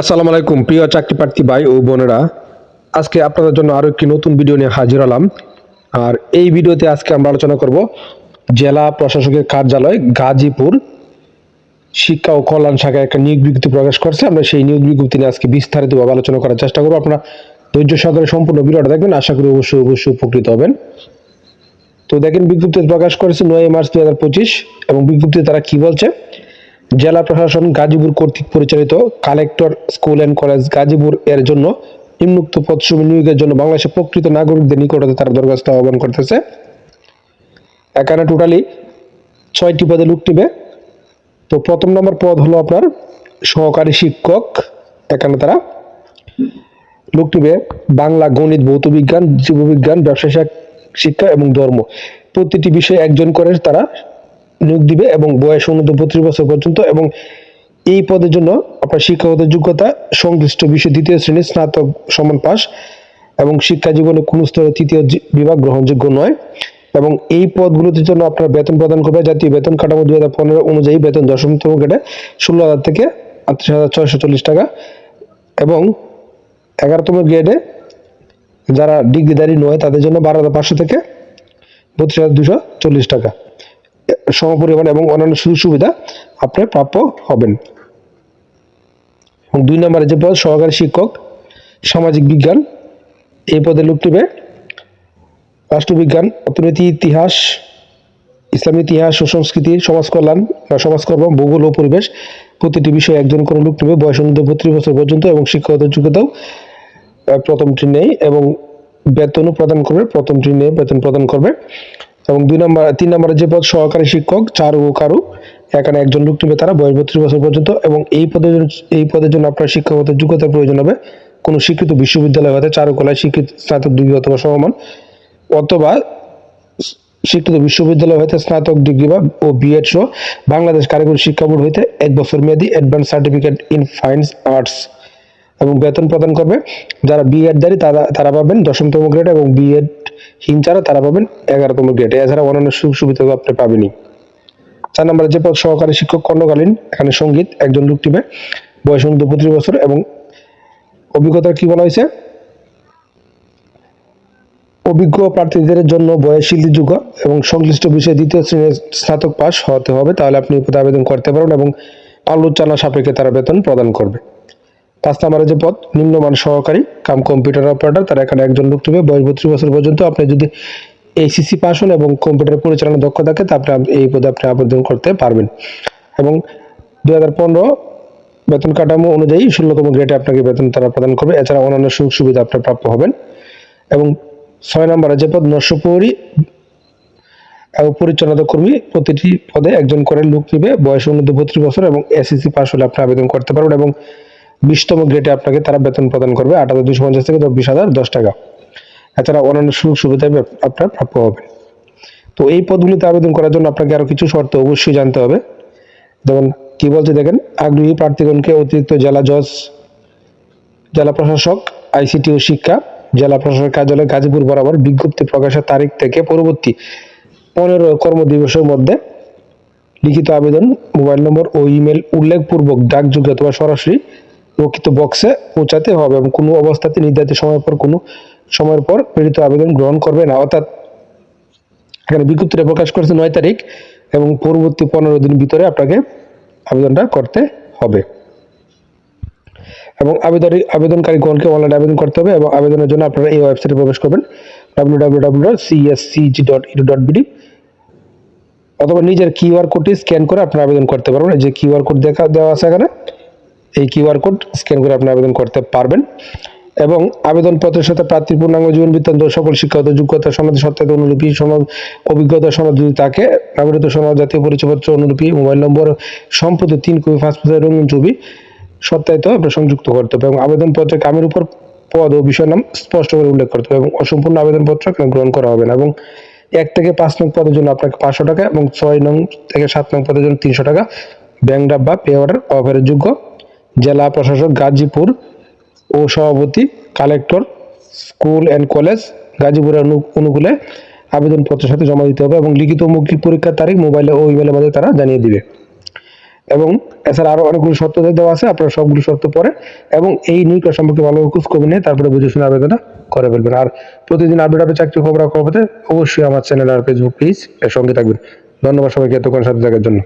আসসালামু আলাইকুম, প্রিয় চাকরি প্রার্থী ভাই ও বোনেরা। আজকে আপনাদের জন্য আরও একটি নতুন ভিডিও নিয়ে হাজির হলাম। আর এই ভিডিওতে আজকে আমরা আলোচনা করব জেলা প্রশাসকের কার্যালয় গাজীপুর শিক্ষা ও কল্যাণ শাখায় একটা নিয়োগ বিজ্ঞপ্তি প্রকাশ করছে। আমরা সেই নিয়োগ বিজ্ঞপ্তি নিয়ে আজকে বিস্তারিতভাবে আলোচনা করার চেষ্টা করব। আপনারা ধৈর্য সহকারে সম্পূর্ণ ভিডিওটা দেখবেন, আশা করি অবশ্যই অবশ্যই উপকৃত হবেন। তো দেখেন, বিজ্ঞপ্তি প্রকাশ করেছে নয় মার্চ দুই হাজার পঁচিশ এবং বিজ্ঞপ্তিতে তারা কি বলছে? জেলা প্রশাসন গাজীপুর কর্তৃক পরিচালিত collector school and college Gazipur এর জন্য নিম্নোক্ত পদসমূহ নিয়োগের জন্য বাংলাদেশের প্রকৃত নাগরিকদের নিকটতে তারা দরখাস্ত আহ্বান করতেছে। এখানে টোটালি ছয়টি পদে লোক তো প্রথম নম্বর পদ হলো আপনার সহকারী শিক্ষক। এখানে তারা লোক নিবে বাংলা গণিত, ভৌত বিজ্ঞান জীববিজ্ঞান ব্যবসা শিক- শিক্ষা এবং ধর্ম। প্রতিটি বিষয়ে একজন করে তারা নিয়োগ দিবে এবং বয়স অনুদ্ধ বত্রিশ বছর পর্যন্ত এবং এই পদের জন্য আপনার শিক্ষাগত যোগ্যতা, সংশ্লিষ্ট বিষয় দ্বিতীয় শ্রেণির স্নাতক সমান পাস এবং শিক্ষা জীবনে কোন স্তরে তৃতীয় বিভাগ গ্রহণযোগ্য নয় এবং এই পদগুলোর জন্য আপনার বেতন প্রদান করবে, জাতীয় বেতন কাঠামো দুই হাজার পনেরো অনুযায়ী বেতন দশমতম গ্রেডে ষোলো হাজার থেকে আটত্রিশ হাজার ছয়শো চল্লিশ টাকা এবং এগারোতম গ্রেডে যারা ডিগ্রিধারী নয় তাদের জন্য বারো হাজার পাঁচশো থেকে বত্রিশ হাজার দুশো চল্লিশ টাকা। সমপরিমাণ এবং অন্যান্য সুযোগ সুবিধা আপনি প্রাপ্য হবেন। এবং দুই নম্বরে যে পদ, সহকারী শিক্ষক, সামাজিক বিজ্ঞান, এই পদে লোক রাষ্ট্রবিজ্ঞান, অর্থনীতি, ইতিহাস, ইসলামী ইতিহাস ও সংস্কৃতি সমাজ কল্যাণ বা সমাজকর্ম, ভূগোল ও পরিবেশ প্রতিটি বিষয়ে একজন করে লোক নেবে। বয়স অনুযায়ী বত্রিশ বছর পর্যন্ত এবং শিক্ষাগত যোগ্যতাও প্রথমটি নেই এবং বেতনও প্রদান করবে প্রথমটি নিয়ে বেতন প্রদান করবে। এবং দুই নম্বর, তিন নম্বরে যে পদ সহকারী শিক্ষক, চারু ও কারু, এখানে একজন লোক নেবে তারা, বয়স বত্রিশ বছর পর্যন্ত, এবং এই পদের জন্য, এই পদের জন্য আপনার শিক্ষাগত যোগ্যতার প্রয়োজন হবে কোনো স্বীকৃত বিশ্ববিদ্যালয় হতে চারুকলায় স্বীকৃত স্নাতক ডিগ্রি অথবা সমমান, অথবা স্বীকৃত বিশ্ববিদ্যালয় হইতে স্নাতক ডিগ্রি বা, ও বিএড সহ বাংলাদেশ কারিগরি শিক্ষা বোর্ড হইতে এক বছর মেয়াদী advance certificate in fine arts এবং বেতন প্রদান করবে। যারা বিএড দারি তারা তারা পাবেন দশমতম গ্রেড এবং বিএড হিম ছাড়া তারা পাবেন এগারোতম গ্রেড এছাড়া অন্যান্য সুযোগ সুবিধা আপনি পাবেনই। চার নম্বরে যে পদ সহকারী শিক্ষক খণ্ডকালীন এখানে সংগীত, একজন লোক টিমে বয়স অনুদ্ধ পঁচিশ বছর এবং অভিজ্ঞতা কি বলা হয়েছে? অভিজ্ঞ প্রার্থীদের জন্য বয়স যোগ্য এবং সংশ্লিষ্ট বিষয়ে দ্বিতীয় শ্রেণির স্নাতক পাস হতে হবে। তাহলে আপনি আবেদন করতে পারবেন এবং আলোচনা সাপেক্ষে তারা বেতন প্রদান করবে। নম্বরে যে পদ, নিম্নমান সহকারী কাম কম্পিউটার অপারেটর, তারা এখানে একজন লোক নেবে বয়স বত্রিশ বছর পর্যন্ত আপনি যদি এইসিসি পাস হন এবং কম্পিউটার পরিচালনা দক্ষ থাকে, তা আপনি এই পদে আপনি আবেদন করতে পারবেন। এবং দু হাজার পনেরো বেতন কাঠামো অনুযায়ী ষোলোতম গ্রেডে আপনাকে বেতন তারা প্রদান করবে। এছাড়া অন্যান্য সুযোগ সুবিধা আপনার প্রাপ্য হবেন। এবং ছয় নম্বরে যে পদ নস্যপরি এবং পরিচালনা কর্মী, প্রতিটি পদে একজন করে লোক নিবে। বয়স অনুদ্ধ বত্রিশ বছর এবং এসএসসি পাস হলে আপনি আবেদন করতে পারবেন। এবং বিশতম গ্রেডে আপনাকে তারা বেতন প্রদান করবে আট হাজার দুশো পঞ্চাশ থেকে বিশ হাজার দশ টাকা। এছাড়া অন্যান্য সুযোগ সুবিধা আপনার প্রাপ্য হবে। তো এই পদগুলিতে আবেদন করার জন্য আপনাকে আরও কিছু শর্ত অবশ্যই জানতে হবে। যেমন কি বলছে দেখেন, আগ্রহী প্রার্থীগণকে অতিরিক্ত জেলা জজ, জেলা প্রশাসক, আইসিটি ও শিক্ষা, জেলা প্রশাসক কার্যালয় গাজীপুর বরাবর বিজ্ঞপ্তি প্রকাশের তারিখ থেকে পরবর্তী পনেরো কর্মদিবসের মধ্যে লিখিত আবেদন, মোবাইল নম্বর ও ইমেল উল্লেখপূর্বক ডাকযোগে অথবা সরাসরি প্রকৃত বক্সে পৌঁছাতে হবে এবং কোনো অবস্থাতে নির্ধারিত সময়ের পর কোনো সময়ের পর প্রেরিত আবেদন গ্রহণ করবে না। অর্থাৎ এখানে বিজ্ঞপ্তিটা প্রকাশ করেছে নয় তারিখ এবং পরবর্তী পনেরো দিন ভিতরে আপনাকে আবেদনটা করতে হবে। এবং আবেদন আবেদনকারীগণকে অনলাইনে আবেদন করতে হবে এবং আবেদনের জন্য আপনারা এই ওয়েবসাইটে প্রবেশ করবেন। W W W dot CSCG dot edu dot BD অথবা নিজের কিউআর কোডটি স্ক্যান করে আপনারা আবেদন করতে পারবেন। যে কিউআর কোড দেখা, দেওয়া আছে এখানে। এই কিউআর কোড স্ক্যান করে আপনি আবেদন করতে পারবেন। এবং আবেদনপত্রের সাথে প্রার্থীর পূর্ণাঙ্গ জীবন বৃত্তান্ত সকল শিক্ষাগত যোগ্যতা সনদ সত্যায়িত অনুলিপি সনদ অভিজ্ঞতা সনদ যদি থাকে নাগরিক সনদ জাতীয় পরিচয়পত্র, অনুলিপি, মোবাইল নম্বর সম্প্রতি তিন কপি পাসপোর্টের রঙিন ছবি সত্যায়িত আপনার সংযুক্ত করতে হবে। এবং আবেদনপত্রে কামের উপর পদ ও বিষয় নাম স্পষ্ট করে উল্লেখ করতে হবে। এবং অসম্পূর্ণ আবেদনপত্র এখানে গ্রহণ করা হবে না? এবং এক থেকে পাঁচ নং পদের জন্য আপনাকে পাঁচশো টাকা এবং ছয় নং থেকে সাত নং পদের জন্য তিনশো টাকা ব্যাংক ডাব বা পে অর্ডার অফারের যোগ্য জেলা প্রশাসক গাজীপুর ও সভাপতি কালেক্টর স্কুল অ্যান্ড কলেজ গাজীপুরের অনুকূলে আবেদনপত্রের সাথে জমা দিতে হবে এবং লিখিত মৌখিক পরীক্ষার তারিখ মোবাইলে ও ইমেলের মাধ্যমে তারা জানিয়ে দিবে। এবং এছাড়া আরও অনেকগুলো শর্ত দেওয়া আছে, আপনারা সবগুলো শর্ত পরে এবং এই নিয়োগটা সম্পর্কে ভালোভাবে খোঁজ খবর নিয়ে তারপরে বুঝে শুনে আবেদনটা করে ফেলবেন। আর প্রতিদিন আপডেট আপডেট চাকরি খবর খবর অবশ্যই আমার চ্যানেল আর ফেসবুক পেজ এর সঙ্গে থাকবেন। ধন্যবাদ সবাইকে এতক্ষণ সাথে থাকার জন্য।